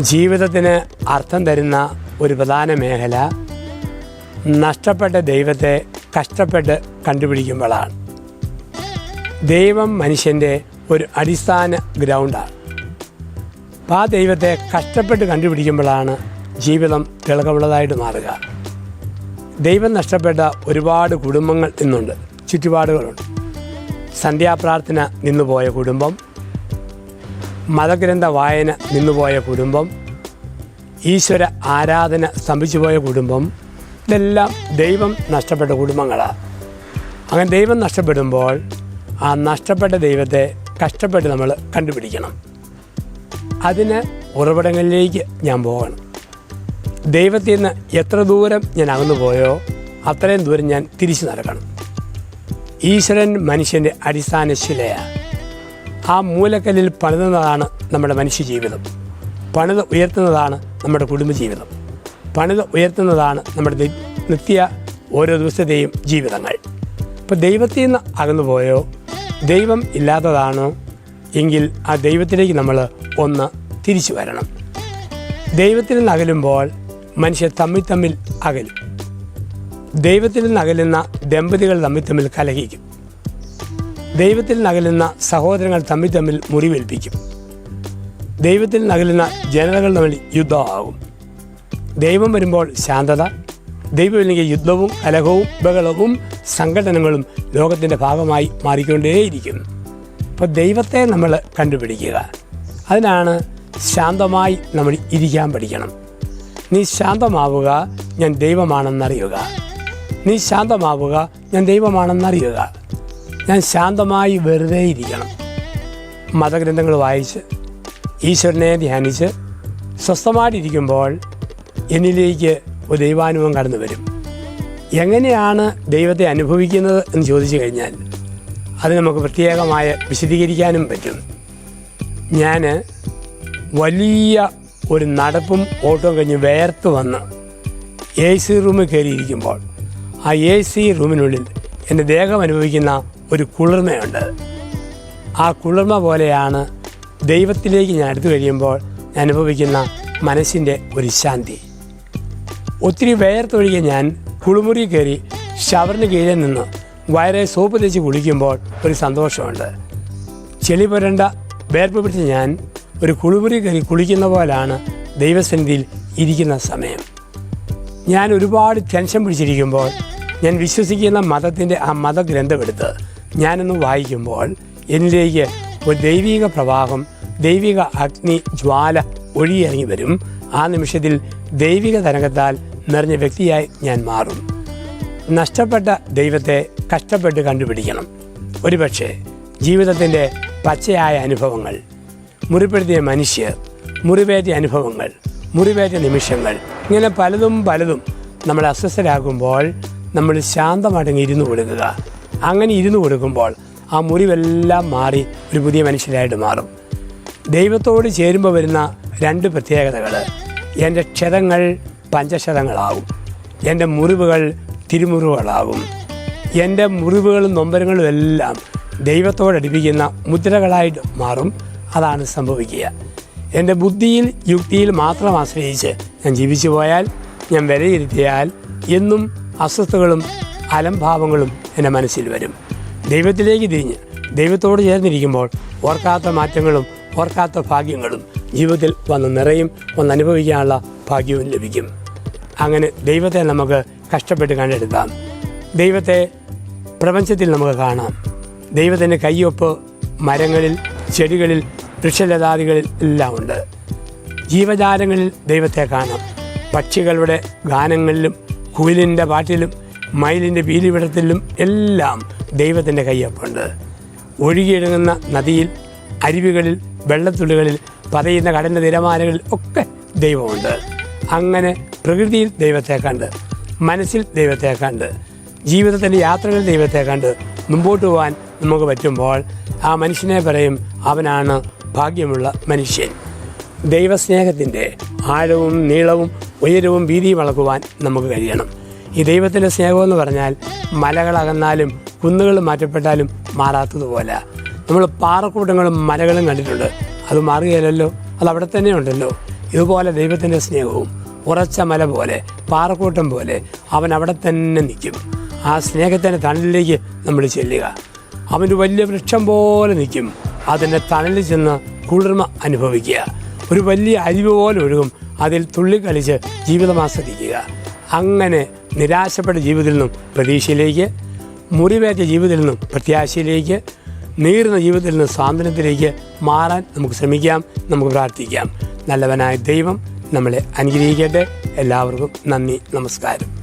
ജീവിതത്തിന് അർത്ഥം തരുന്ന ഒരു പ്രധാന മേഖല നഷ്ടപ്പെട്ട ദൈവത്തെ കഷ്ടപ്പെട്ട് കണ്ടുപിടിക്കുമ്പോഴാണ്. ദൈവം മനുഷ്യന്റെ ഒരു അടിസ്ഥാന ഗ്രൗണ്ടാണ്. അപ്പം ആ ദൈവത്തെ കഷ്ടപ്പെട്ട് കണ്ടുപിടിക്കുമ്പോഴാണ് ജീവിതം തിളക്കമുള്ളതായിട്ട് മാറുക. ദൈവം നഷ്ടപ്പെട്ട ഒരുപാട് കുടുംബങ്ങൾ ഇന്നുണ്ട് ചുറ്റുപാടുകളുണ്ട്. സന്ധ്യാപ്രാർത്ഥന നിന്നുപോയ കുടുംബം മതഗ്രന്ഥ വായന നിന്നുപോയ കുടുംബം ഈശ്വര ആരാധന സ്തംഭിച്ചുപോയ കുടുംബം ഇതെല്ലാം ദൈവം നഷ്ടപ്പെട്ട കുടുംബങ്ങളാണ് അങ്ങനെ ദൈവം നഷ്ടപ്പെടുമ്പോൾ ആ നഷ്ടപ്പെട്ട ദൈവത്തെ കഷ്ടപ്പെട്ട് നമ്മൾ കണ്ടുപിടിക്കണം. അതിന് ഉറവിടങ്ങളിലേക്ക് ഞാൻ പോകണം. ദൈവത്തിൽ നിന്ന് എത്ര ദൂരം ഞാൻ അകന്നു പോയോ അത്രയും ദൂരം ഞാൻ തിരിച്ചു നടക്കണം. ഈശ്വരൻ മനുഷ്യന്റെ അടിസ്ഥാന ശിലയാണ് ആ മൂലക്കല്ലിൽ പണിതുന്നതാണ് നമ്മുടെ മനുഷ്യ ജീവിതം പണിത് ഉയർത്തുന്നതാണ് നമ്മുടെ കുടുംബജീവിതം. പണിത് ഉയർത്തുന്നതാണ് നമ്മുടെ നിത്യ ഓരോ ദിവസത്തെയും ജീവിതങ്ങൾ. ഇപ്പോൾ ദൈവത്തിൽ നിന്ന് അകന്നു പോയോ? ദൈവം ഇല്ലാത്തതാണോ? എങ്കിൽ ആ ദൈവത്തിലേക്ക് നമ്മൾ ഒന്ന് തിരിച്ചു വരണം. ദൈവത്തിൽ നിന്ന് അകലുമ്പോൾ മനുഷ്യർ തമ്മിൽ തമ്മിൽ അകലും. ദൈവത്തിൽ നിന്ന് അകലുന്ന ദമ്പതികൾ തമ്മിൽ തമ്മിൽ കലഹിക്കും. ദൈവത്തിൽ നകലുന്ന സഹോദരങ്ങൾ തമ്മിൽ തമ്മിൽ മുറിവേൽപ്പിക്കും. ദൈവത്തിൽ നകലുന്ന ജനതകൾ തമ്മിൽ യുദ്ധമാകും. ദൈവം വരുമ്പോൾ ശാന്തത ദൈവമില്ലെങ്കിൽ യുദ്ധവും കലഹവും ബഹളവും സംഘടനകളും ലോകത്തിന്റെ ഭാഗമായി മാറിക്കൊണ്ടേയിരിക്കും അപ്പോൾ ദൈവത്തെ നമ്മൾ കണ്ടുപിടിക്കുക. അതിനാണ് ശാന്തമായി നമ്മൾ ഇരിക്കാൻ പഠിക്കണം. നീ ശാന്തമാവുക ഞാൻ ദൈവമാണെന്നറിയുക. നീ ശാന്തമാവുക ഞാൻ ദൈവമാണെന്നറിയുക. ഞാൻ ശാന്തമായി വെറുതെ ഇരിക്കണം. മതഗ്രന്ഥങ്ങൾ വായിച്ച് ഈശ്വരനെ ധ്യാനിച്ച് സ്വസ്ഥമായിട്ടിരിക്കുമ്പോൾ എന്നിലേക്ക് ഒരു ദൈവാനുഭവം കടന്നു വരും. എങ്ങനെയാണ് ദൈവത്തെ അനുഭവിക്കുന്നത് എന്ന് ചോദിച്ചു കഴിഞ്ഞാൽ അത് നമുക്ക് പ്രത്യേകമായ വിശദീകരിക്കാനും പറ്റും. ഞാൻ വലിയ ഒരു നടപ്പും ഓട്ടവും കഴിഞ്ഞ് വേർത്ത് വന്ന് എ സി റൂമിൽ കയറിയിരിക്കുമ്പോൾ ആ എ സി റൂമിനുള്ളിൽ എന്റെ ദേഹം അനുഭവിക്കുന്ന ഒരു കുളിർമയുണ്ട്. ആ കുളിർമ പോലെയാണ് ദൈവത്തിലേക്ക് ഞാൻ അടുത്തു കഴിയുമ്പോൾ ഞാൻ അനുഭവിക്കുന്ന മനസ്സിന്റെ ഒരു ശാന്തി. ഒത്തിരി വേർത്തൊഴുകിയ ഞാൻ കുളിമുറി കയറി ഷവറിന് കീഴിൽ നിന്ന് വയറെ സോപ്പ് തേച്ച് കുളിക്കുമ്പോൾ ഒരു സന്തോഷമുണ്ട്. ചെളി പുരണ്ട വേർപ്പ് പിടിച്ച് ഞാൻ ഒരു കുളിമുറി കയറി കുളിക്കുന്ന പോലാണ് ദൈവസന്നിധിയിൽ ഇരിക്കുന്ന സമയം. ഞാൻ ഒരുപാട് ടെൻഷൻ പിടിച്ചിരിക്കുമ്പോൾ ഞാൻ വിശ്വസിക്കുന്ന മതത്തിന്റെ ആ മതഗ്രന്ഥമെടുത്ത് ഞാനൊന്ന് വായിക്കുമ്പോൾ എന്നിലേക്ക് ഒരു ദൈവിക പ്രവാഹം ദൈവിക അഗ്നി ജ്വാല ഒഴിയിറങ്ങി വരും. ആ നിമിഷത്തിൽ ദൈവിക തരംഗത്താൽ നിറഞ്ഞ വ്യക്തിയായി ഞാൻ മാറും. നഷ്ടപ്പെട്ട ദൈവത്തെ കഷ്ടപ്പെട്ട് കണ്ടുപിടിക്കണം. ഒരുപക്ഷെ ജീവിതത്തിന്റെ പച്ചയായ അനുഭവങ്ങൾ മുറിപ്പെടുത്തിയ മനുഷ്യർ മുറിവേറ്റ അനുഭവങ്ങൾ മുറിവേറ്റ നിമിഷങ്ങൾ ഇങ്ങനെ പലതും പലതും നമ്മൾ അസ്വസ്ഥരാകുമ്പോൾ നമ്മൾ ശാന്തമടങ്ങി ഇരുന്ന് കൊടുക്കുക അങ്ങനെ ഇരുന്ന് കൊടുക്കുമ്പോൾ ആ മുറിവെല്ലാം മാറി ഒരു പുതിയ മനുഷ്യനായിട്ട് മാറും. ദൈവത്തോട് ചേരുമ്പോൾ വരുന്ന രണ്ട് പ്രത്യേകതകൾ. എന്റെ ക്ഷതങ്ങൾ പഞ്ചക്ഷതങ്ങളാവും എന്റെ മുറിവുകൾ തിരുമുറിവുകളാവും എന്റെ മുറിവുകളും നൊമ്പരങ്ങളും എല്ലാം ദൈവത്തോടടുപ്പിക്കുന്ന മുദ്രകളായിട്ട് മാറും. അതാണ് സംഭവിക്കുക. എന്റെ ബുദ്ധിയിൽ യുക്തിയിൽ മാത്രം ആശ്രയിച്ച് ഞാൻ ജീവിച്ചു പോയാൽ ഞാൻ വിലയിരുത്തിയാൽ എന്നും അസ്വസ്ഥകളും അലംഭാവങ്ങളും എന്റെ മനസ്സിൽ വരും. ദൈവത്തിലേക്ക് തിരിഞ്ഞ് ദൈവത്തോട് ചേർന്നിരിക്കുമ്പോൾ ഓർക്കാത്ത മാറ്റങ്ങളും ഓർക്കാത്ത ഭാഗ്യങ്ങളും ജീവിതത്തിൽ വന്ന് നിറയും വന്ന് അനുഭവിക്കാനുള്ള ഭാഗ്യവും ലഭിക്കും. അങ്ങനെ ദൈവത്തെ നമുക്ക് കഷ്ടപ്പെട്ട് കണ്ടെടുക്കാം ദൈവത്തെ പ്രപഞ്ചത്തിൽ നമുക്ക് കാണാം. ദൈവത്തിന്റെ കയ്യൊപ്പ് മരങ്ങളിൽ ചെടികളിൽ വൃക്ഷലതാദികളിൽ എല്ലാം ഉണ്ട്. ജീവജാലങ്ങളിൽ ദൈവത്തെ കാണാം. പക്ഷികളുടെ ഗാനങ്ങളിലും കുയിലിന്റെ പാട്ടിലും മയിലിന്റെ പീലിവിടത്തിലും എല്ലാം ദൈവത്തിന്റെ കയ്യൊപ്പുണ്ട്. ഒഴുകിയിടങ്ങുന്ന നദിയിൽ അരുവികളിൽ വെള്ളത്തുള്ളികളിൽ പതയുന്ന കടലിന്റെ തിരമാലകളിൽ ഒക്കെ ദൈവമുണ്ട്. അങ്ങനെ പ്രകൃതിയിൽ ദൈവത്തെ കണ്ട് മനസ്സിൽ ദൈവത്തെ കണ്ട് ജീവിതത്തിന്റെ യാത്രകളിൽ ദൈവത്തെ കണ്ട് മുമ്പോട്ട് പോകാൻ നമുക്ക് പറ്റുമ്പോൾ ആ മനുഷ്യനെ പറയും അവനാണ് ഭാഗ്യമുള്ള മനുഷ്യൻ. ദൈവസ്നേഹത്തിന്റെ ആഴവും നീളവും ഉയരവും വീതിയും അളക്കുവാൻ നമുക്ക് കഴിയണം. ഈ ദൈവത്തിന്റെ സ്നേഹമെന്ന് പറഞ്ഞാൽ മലകളകന്നാലും കുന്നുകൾ മാറ്റപ്പെട്ടാലും മാറാത്തതുപോലെ. നമ്മൾ പാറക്കൂട്ടങ്ങളും മലകളും കണ്ടിട്ടുണ്ട്. അത് മാറുകയല്ലോ അത് അവിടെ തന്നെ ഉണ്ടല്ലോ. ഇതുപോലെ ദൈവത്തിന്റെ സ്നേഹവും ഉറച്ച മല പോലെ പാറക്കൂട്ടം പോലെ അവൻ അവിടെ തന്നെ നിൽക്കും. ആ സ്നേഹത്തിന്റെ തണലിലേക്ക് നമ്മൾ ചെല്ലുക. അവന്റെ വലിയ വൃക്ഷം പോലെ നിൽക്കും. അതിന്റെ തണലിൽ ചെന്ന് കുളിർമ അനുഭവിക്കുക. ഒരു വലിയ അരിവ് പോലെ ഒഴുകും. അതിൽ തുള്ളിക്കളിച്ച് ജീവിതം ആസ്വദിക്കുക. അങ്ങനെ നിരാശപ്പെട്ട ജീവിതത്തിൽ നിന്നും പ്രതീക്ഷയിലേക്ക് മുറിവേറ്റ ജീവിതത്തിൽ നിന്നും പ്രത്യാശയിലേക്ക് നീറുന്ന ജീവിതത്തിൽ നിന്നും സ്വാതന്ത്ര്യത്തിലേക്ക് മാറാൻ നമുക്ക് ശ്രമിക്കാം നമുക്ക് പ്രാർത്ഥിക്കാം. നല്ലവനായ ദൈവം നമ്മളെ അനുഗ്രഹിക്കട്ടെ. എല്ലാവർക്കും നന്ദി നമസ്കാരം.